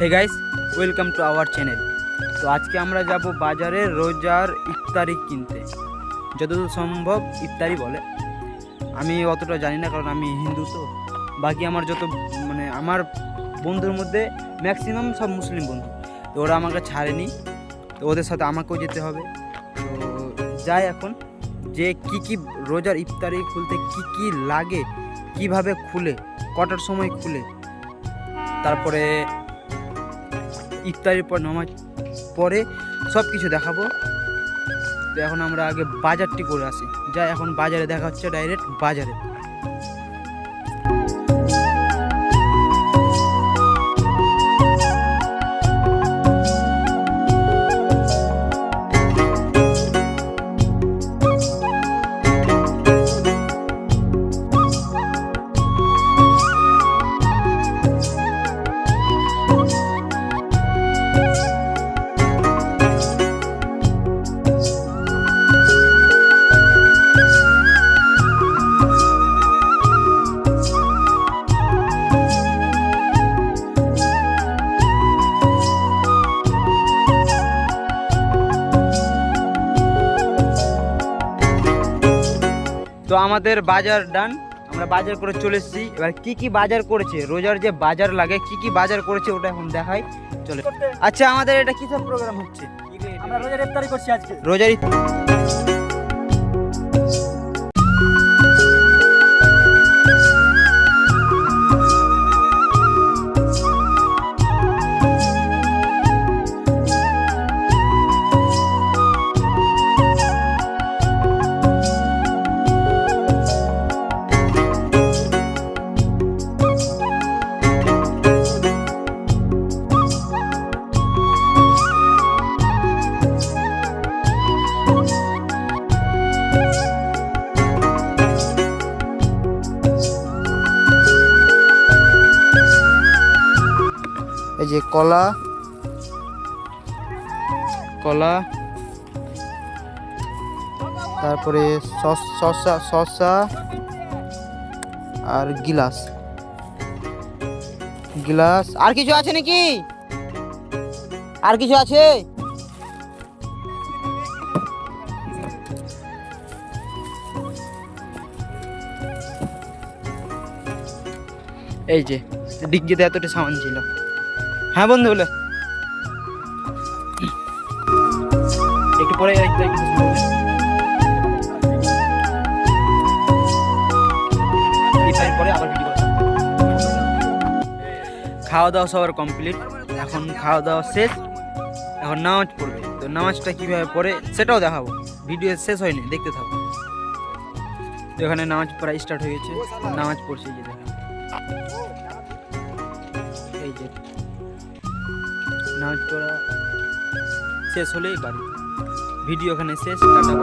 Hey guys welcome to our channel তো আজকে আমরা যাব বাজারে রোজার ইফতারি কিনতে। যতদূর সম্ভব ইফতারি বলে। আমি অতটা জানি না, কারণ আমি হিন্দু তো। বাকি আমার যত মানে আমার বন্ধুর মধ্যে ম্যাক্সিমাম সব মুসলিম বন্ধু। তো ওরা আমাকে ছাড়েনি। তো ওদের সাথে আমাকেও যেতে হবে। তো যাই এখন, যে কি কি রোজার ইফতারি খুলতে কি কি লাগে, কীভাবে খুলে, কটার সময় খুলে, তারপরে ইফতারির পর নামাজ পরে সব কিছু দেখাবো। তো এখন আমরা আগে বাজারটি করে আসি। যা এখন বাজারে দেখা হচ্ছে ডাইরেক্ট বাজারে। তো আমাদের বাজার ডান আমরা বাজার করে চলে এসেছি। এবার কি কি বাজার করেছে? রোজার যে বাজার লাগে কি কি বাজার করেছে ওটা এখন দেখাই। চলে। আচ্ছা আমাদের এটা কিসব প্রোগ্রাম হচ্ছে? আমরা রোজার ইফতারি করছি আজকে। রোজার ইফ- এই যে কলা কলা, তারপরে শসা শসা আর গিলাস। গিলাস। আর কিছু আছে নাকি? আর কিছু আছে? এই যে ডিগ্গিতে এতটা সামান ছিল। হ্যাঁ বন্ধু, বলে। একটু পরে খাওয়া দাওয়া সবার কমপ্লিট এখন খাওয়া দাওয়া শেষ। এখন নামাজ পড়বে। তো নামাজটা কীভাবে পড়ে সেটাও দেখাবো। ভিডিও শেষ হয়নি, দেখতে থাকো। তো এখানে নামাজ পড়া স্টার্ট হয়ে গেছে। নামাজ পড়ছে যে এই যে। নামাজ পড়া শেষ হলেই বাড়ি। ভিডিও এখানে শেষ টাটা।